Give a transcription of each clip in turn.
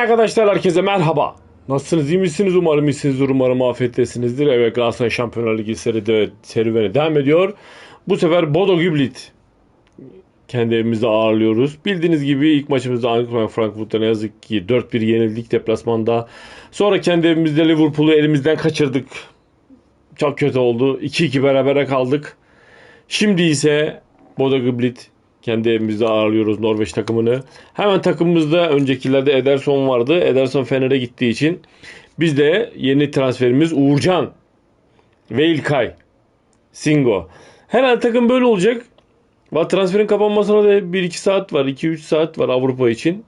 Arkadaşlar herkese merhaba. Nasılsınız? iyi misiniz? Umarım iyisinizdir. Umarım afiyettesinizdir. Evet Galatasaray Şampiyonlar Ligi seride serüveni devam ediyor. Bu sefer Bodo Giblit kendi evimizde ağırlıyoruz. Bildiğiniz gibi ilk maçımızda Eintracht Frankfurt'ta ne yazık ki 4-1 yenildik deplasmanda. Sonra kendi evimizde Liverpool'u elimizden kaçırdık. Çok kötü oldu. 2-2 berabere kaldık. Şimdi ise Bodo Giblit kendi evimizde ağırlıyoruz Norveç takımını. Hemen takımımızda öncekilerde Ederson vardı. Ederson Fener'e gittiği için biz de yeni transferimiz Uğurcan ve İlkay. Singo. Herhalde takım böyle olacak. Transferin kapanmasına da 1-2 saat var. 2-3 saat var Avrupa için.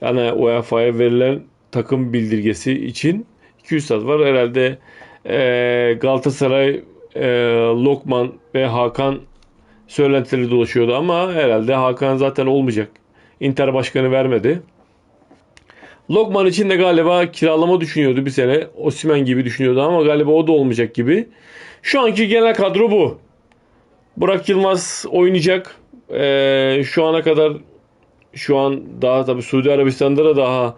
Yani UEFA'ya verilen takım bildirgesi için 200 saat var. Herhalde Galatasaray, Lokman ve Hakan söylentileri dolaşıyordu ama herhalde Hakan zaten olmayacak. Inter başkanı vermedi. Lokman için de galiba kiralama düşünüyordu bir sene. Osimen gibi düşünüyordu ama galiba o da olmayacak gibi. Şu anki genel kadro bu. Burak Yılmaz oynayacak. Ee, şu ana kadar şu an daha tabii Suudi Arabistan'da da daha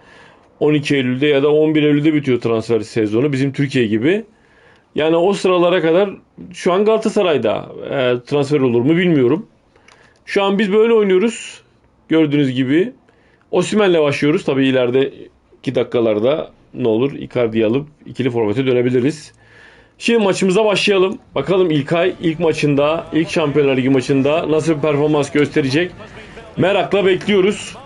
12 Eylül'de ya da 11 Eylül'de bitiyor transfer sezonu. Bizim Türkiye gibi. Yani o sıralara kadar şu an Galatasaray'da e, transfer olur mu bilmiyorum. Şu an biz böyle oynuyoruz. Gördüğünüz gibi. Osimhen'le başlıyoruz. Tabii ileride 2 dakikalarda ne olur Icardi'yi alıp ikili formate dönebiliriz. Şimdi maçımıza başlayalım. Bakalım İlkay ilk maçında, ilk Şampiyonlar Ligi maçında nasıl bir performans gösterecek? Merakla bekliyoruz.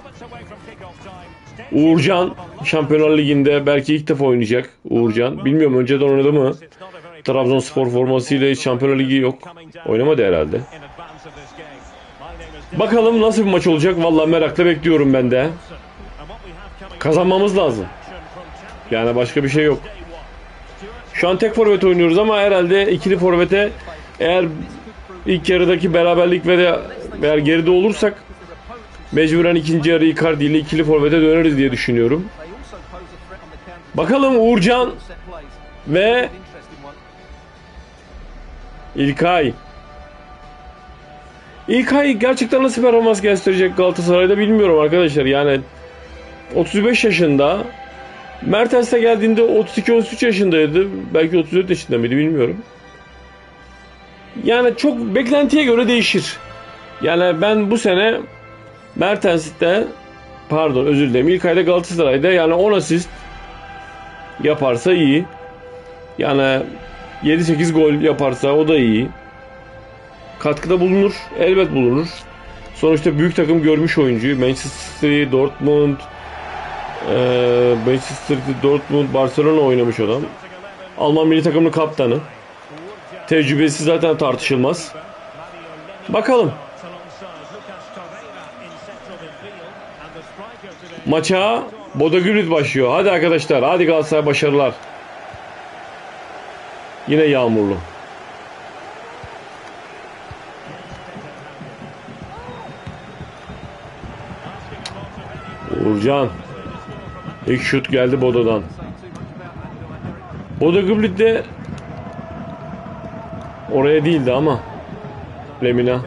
Uğurcan Şampiyonlar Ligi'nde belki ilk defa oynayacak Uğurcan. Bilmiyorum önceden oynadı mı? Trabzonspor formasıyla Şampiyonlar Ligi yok. Oynamadı herhalde. Bakalım nasıl bir maç olacak? Vallahi merakla bekliyorum ben de. Kazanmamız lazım. Yani başka bir şey yok. Şu an tek forvet oynuyoruz ama herhalde ikili forvete eğer ilk yarıdaki beraberlik ve eğer geride olursak mecburen ikinci yarı Icardi ile ikili forvete döneriz diye düşünüyorum. Bakalım Uğurcan ve İlkay. İlkay gerçekten nasıl performans gösterecek Galatasaray'da bilmiyorum arkadaşlar. Yani 35 yaşında Mertens'e geldiğinde 32-33 yaşındaydı. Belki 34 yaşında mıydı bilmiyorum. Yani çok beklentiye göre değişir. Yani ben bu sene Mertens'te pardon özür dilerim İlkay'da Galatasaray'da yani 10 asist yaparsa iyi. Yani 7-8 gol yaparsa o da iyi. Katkıda bulunur. Elbet bulunur. Sonuçta büyük takım görmüş oyuncuyu. Manchester City, Dortmund, ee, Manchester City, Dortmund, Barcelona oynamış adam. Alman milli takımının kaptanı. Tecrübesi zaten tartışılmaz. Bakalım. Maça Bodo Gülüt başlıyor. Hadi arkadaşlar. Hadi Galatasaray başarılar. Yine yağmurlu. Uğurcan. İlk şut geldi Bodo'dan. Bodo Gıblit de oraya değildi ama Lemina.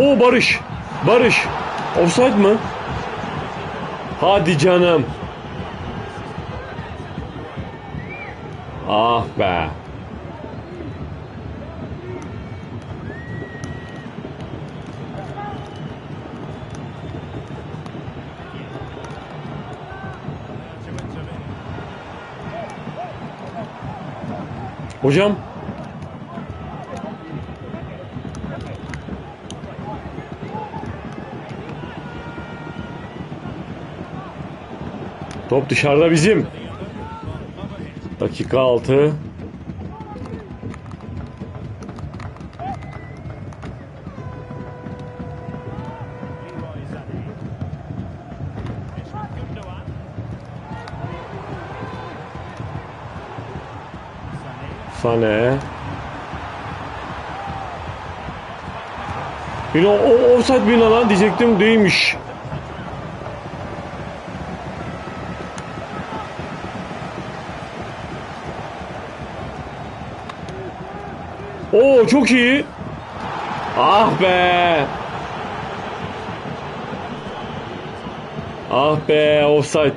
O Barış. Barış. Offside mı? Hadi canım. Ah be. Hocam. Top dışarıda bizim. Dakika 6. Sane. Yine o offside bir lan diyecektim değilmiş. Oo çok iyi. Ah be. Ah be offside.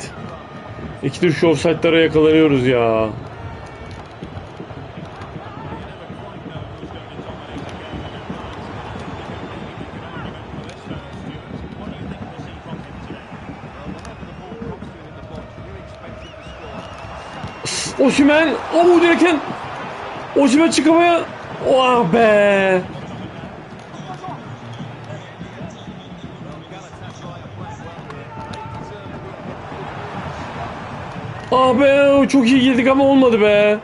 İki tür şu offside'lara yakalanıyoruz ya. Osimhen, o derken Osimhen çık havaya. Oh be. Be çok iyi girdik ama olmadı be.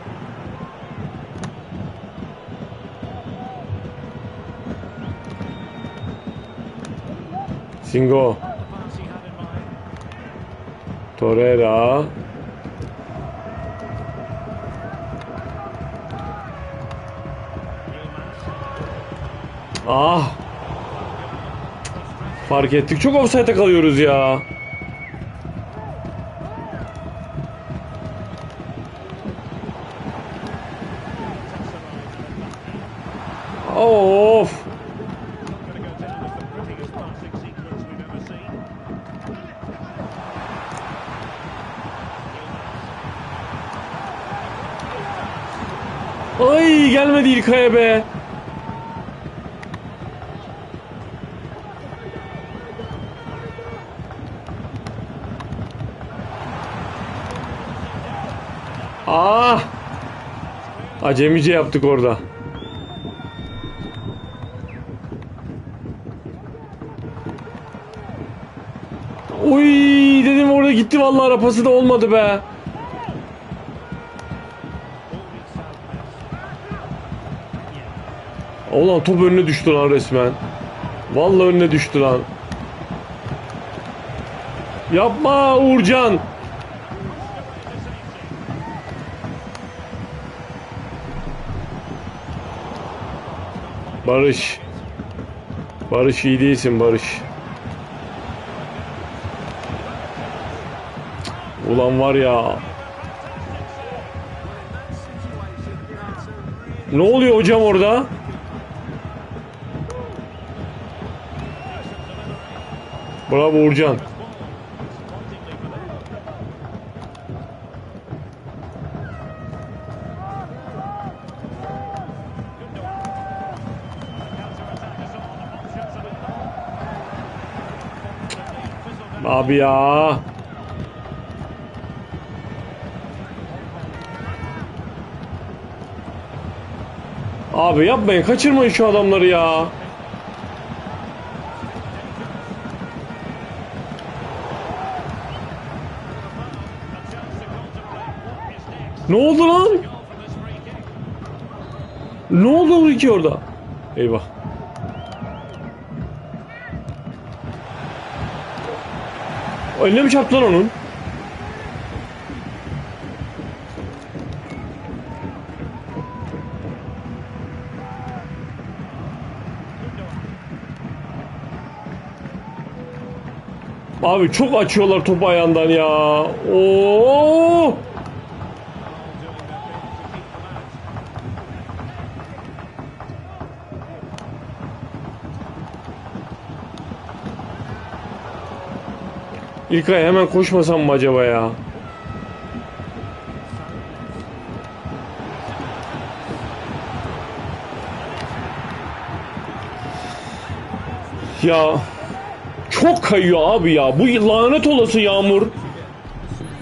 Singo. Torreira. Ah. Fark ettik. Çok offside'e kalıyoruz ya. Of. Ay gelmedi İlkay'a be. Ah! Acemice yaptık orada. Uy dedim orada gitti vallahi arapası da olmadı be. Ulan top önüne düştü lan resmen. Vallahi önüne düştü lan. Yapma Uğurcan. Barış. Barış iyi değilsin Barış. Ulan var ya. Ne oluyor hocam orada? Bravo Uğurcan. Abi ya. Abi yapmayın kaçırmayın şu adamları ya. Ne oldu lan? Ne oldu ki orada? Eyvah. Eline mi çarptı lan onun? Abi çok açıyorlar topu ayağından ya. Oo! İlkay hemen koşmasam mı acaba ya? Ya çok kayıyor abi ya. Bu lanet olası yağmur.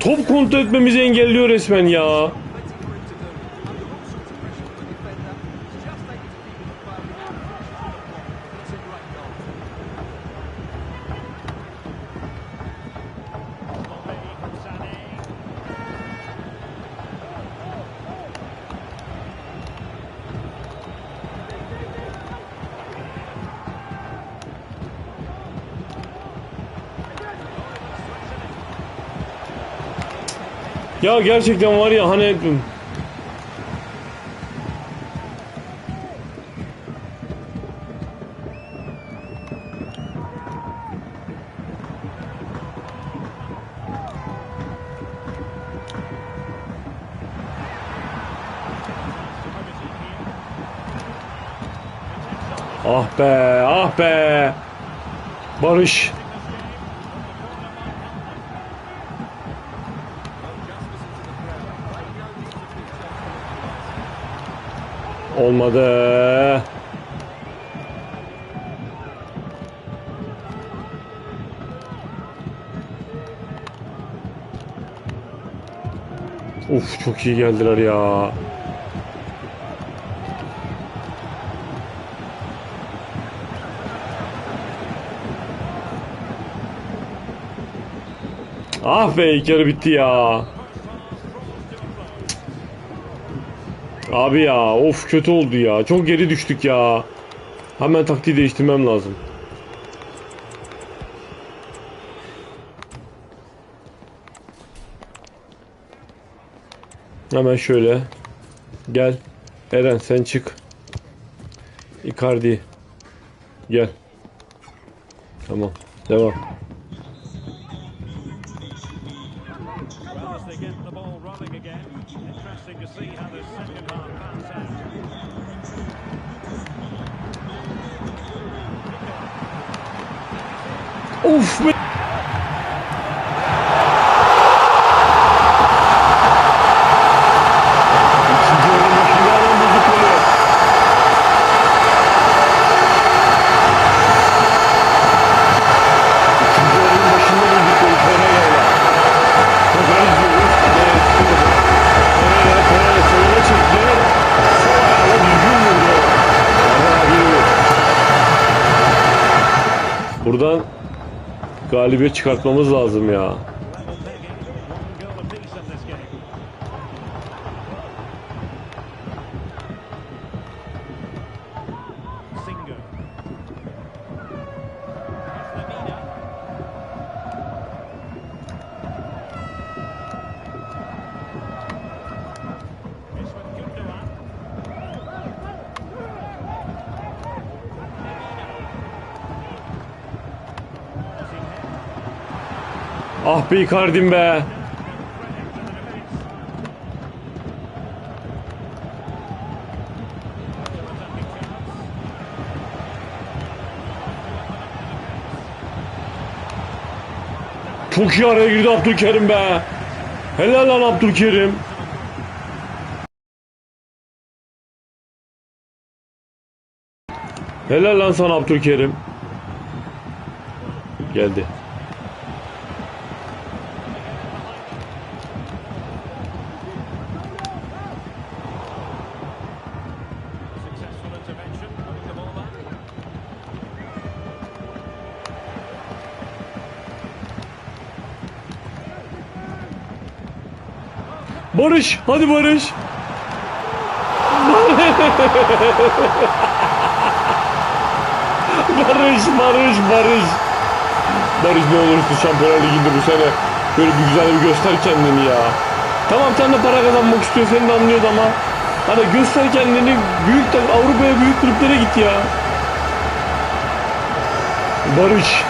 Top kontrol etmemizi engelliyor resmen ya. Ya gerçekten var ya hani Ah be, ah be. Barış. Olmadı. Uf çok iyi geldiler ya. Ah be ilk bitti ya. Abi ya of kötü oldu ya. Çok geri düştük ya. Hemen taktiği değiştirmem lazım. Hemen şöyle. Gel. Eren sen çık. Icardi. Gel. Tamam. Devam. Interesting to see how the second half pans out. Of galibiyet çıkartmamız lazım ya. Ah be Icardi'm be. Çok iyi araya girdi Abdülkerim be. Helal lan Abdülkerim. Helal lan sana Abdülkerim. Geldi. Barış, hadi Barış. Barış, Barış, Barış. Barış ne olursun Şampiyonlar Ligi'nde bu sene böyle bir güzel bir göster kendini ya. Tamam sen de para kazanmak istiyorsun seni de anlıyoruz ama hani göster kendini büyük Avrupa'ya büyük kulüplere git ya. Barış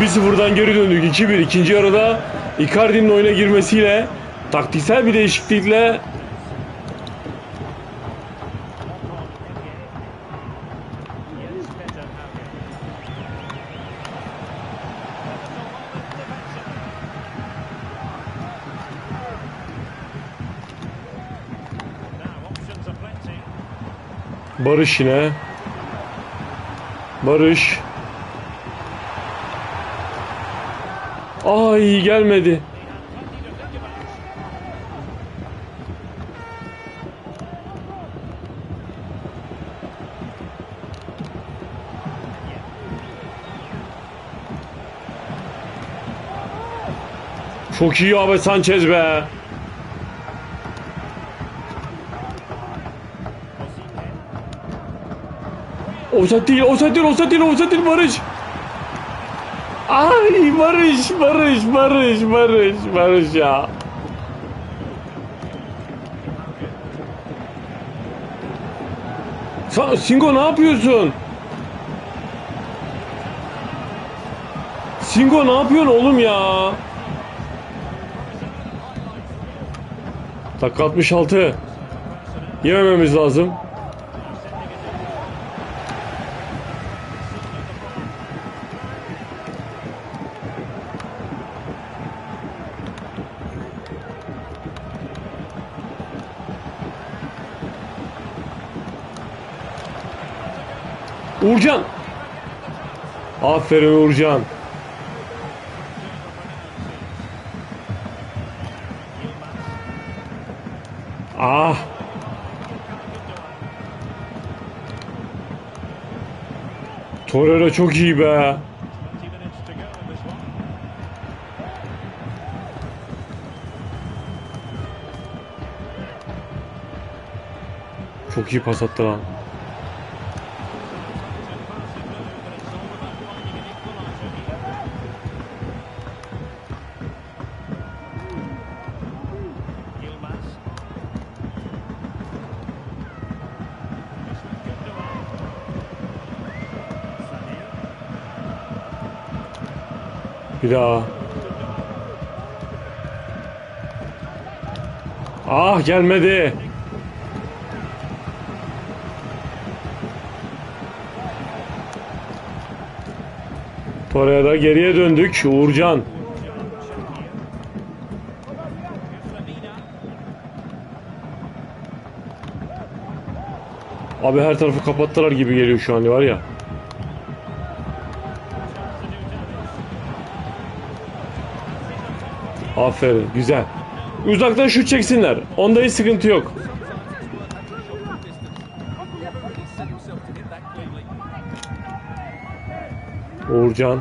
1-0'dan geri döndük 2-1 ikinci yarıda Icardi'nin oyuna girmesiyle taktiksel bir değişiklikle. Barış yine. Barış. Ay gelmedi. Çok iyi abi Sanchez be. Offside değil, offside değil, offside değil, offside değil Barış. Ay Barış, Barış, Barış, Barış, Barış ya. Sa- Singo ne yapıyorsun? Singo ne yapıyorsun oğlum ya? Dakika 66. Yemememiz lazım. Uğurcan. Aferin Uğurcan. Ah. Torreira çok iyi be. 20 minutes to go in this one. Çok iyi pas attı lan. Bir daha. Ah gelmedi. Torreira geriye döndük. Uğurcan. Abi her tarafı kapattılar gibi geliyor şu an var ya. Aferin güzel. Uzaktan şut çeksinler. Onda hiç sıkıntı yok. Uğurcan.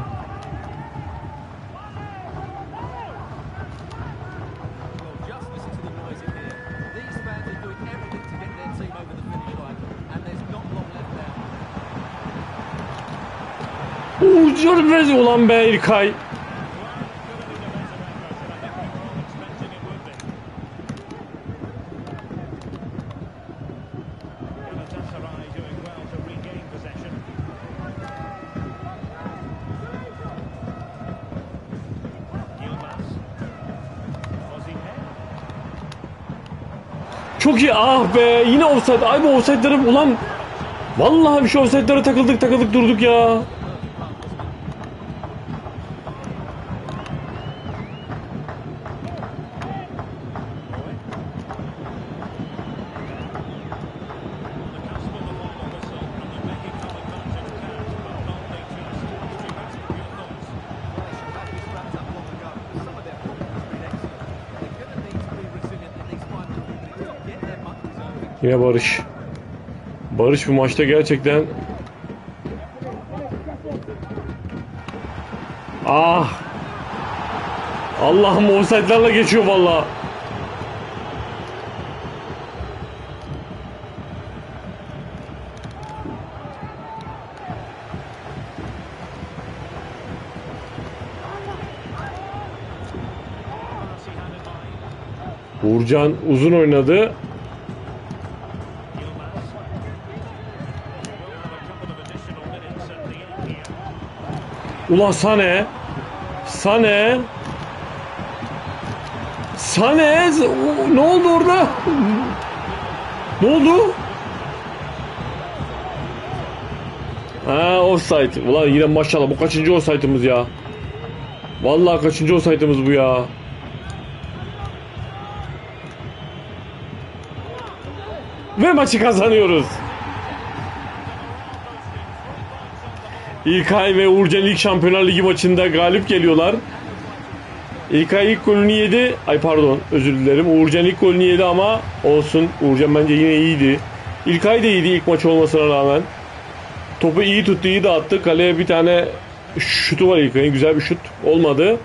Just listen to the noise Çok iyi. Ah be. Yine offside. Ay bu offside'ları ulan. Vallahi bir şey offside'lara takıldık takıldık durduk ya. Yine Barış. Barış bu maçta gerçekten Ah. Allah'ım offside'larla geçiyor mind. Uğurcan uzun oynadı. Ulan Sane. Sane. Sane. Ne oldu orada? Ne oldu? Ha offside. Ulan yine maşallah bu kaçıncı offside'ımız ya? Vallahi kaçıncı offside'ımız bu ya? Ve maçı kazanıyoruz. İlkay ve Uğurcan ilk Şampiyonlar Ligi maçında galip geliyorlar. İlkay ilk golünü yedi. Ay pardon özür dilerim. Uğurcan ilk golünü yedi ama olsun. Uğurcan bence yine iyiydi. İlkay da iyiydi ilk maç olmasına rağmen. Topu iyi tuttu, iyi dağıttı. Kaleye bir tane şutu var İlkay'ın. Güzel bir şut. Olmadı.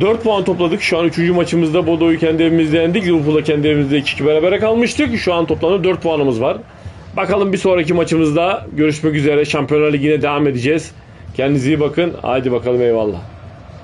4 puan topladık. Şu an 3. maçımızda Bodo'yu kendi evimizde yendik. Liverpool'la kendi evimizde 2-2 berabere kalmıştık. Şu an toplamda 4 puanımız var. Bakalım bir sonraki maçımızda görüşmek üzere. Şampiyonlar Ligi'ne devam edeceğiz. Kendinize iyi bakın. Haydi bakalım eyvallah.